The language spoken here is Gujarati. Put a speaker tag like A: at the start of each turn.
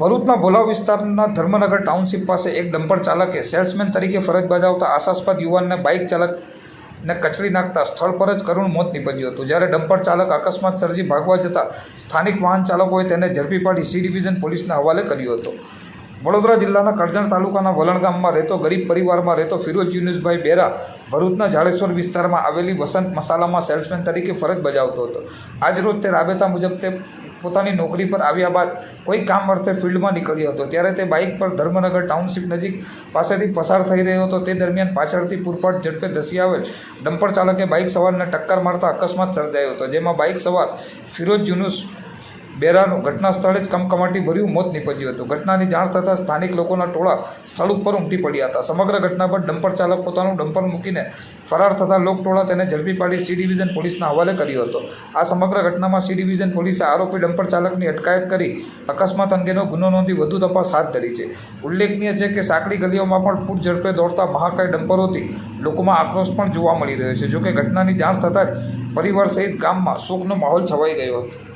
A: ભરૂચના ભોલાવ વિસ્તારના ધર્મનગર ટાઉનશીપ પાસે એક ડમ્પર ચાલકે સેલ્સમેન તરીકે ફરજ બજાવતા આશાસ્પદ યુવાનને બાઇક ચાલકને કચરી નાખતા સ્થળ પર જ કરુણ મોત નીપજ્યું હતું. જ્યારે ડમ્પર ચાલક અકસ્માત સર્જી ભાગવા જતાં સ્થાનિક વાહન ચાલકોએ તેને ઝડપી પાડી સી ડિવિઝન પોલીસના હવાલે કર્યો હતો. વડોદરા જિલ્લાના કરજણ તાલુકાના વલણ ગામમાં રહેતો ગરીબ પરિવારમાં રહેતો ફિરોજ યુનુસભાઈ બેરા ભરૂચના જાડેશ્વર વિસ્તારમાં આવેલી વસંત મસાલામાં સેલ્સમેન તરીકે ફરજ બજાવતો હતો. આજરોજ તે રાબેતા મુજબ તે પોતાની નોકરી પર આવ્યા બાદ કોઈ કામ અર્થે ફિલ્ડમાં નીકળ્યો હતો. ત્યારે તે બાઇક પર ધર્મનગર ટાઉનશીપ નજીક પાસેથી પસાર થઈ રહ્યો હતો. તે દરમિયાન પાછળથી પૂરપાટ ઝડપે ધસી આવેલ ડમ્પર ચાલકે બાઇક સવારને ટક્કર મારતા અકસ્માત સર્જાયો હતો, જેમાં બાઇક સવાર ફિરોજ યુનુસ બેરાનું ઘટના સ્થળે જ કમકમાટી ભર્યું, મોત નીપજ્યું હતું. ઘટનાની જાણ થતાં સ્થાનિક લોકોના ટોળા સ્થળ ઉપર ઉમટી પડ્યા હતા. સમગ્ર ઘટના પર ડમ્પર ચાલક પોતાનું ડમ્પર મૂકીને ફરાર થતાં લોકટોળા તેને ઝડપી પાડી સી ડિવિઝન પોલીસના હવાલે કર્યો હતો. આ સમગ્ર ઘટનામાં સી ડિવિઝન પોલીસે આરોપી ડમ્પર ચાલકની અટકાયત કરી અકસ્માત અંગેનો ગુનો નોંધી વધુ તપાસ હાથ ધરી છે. ઉલ્લેખનીય છે કે સાંકડી ગલીઓમાં પણ પૂર ઝડપે દોડતા મહાકાય ડમ્પરોથી લોકોમાં આક્રોશ પણ જોવા મળી રહ્યો છે. જોકે ઘટનાની જાણ થતાં પરિવાર સહિત ગામમાં શોકનો માહોલ છવાઈ ગયો હતો.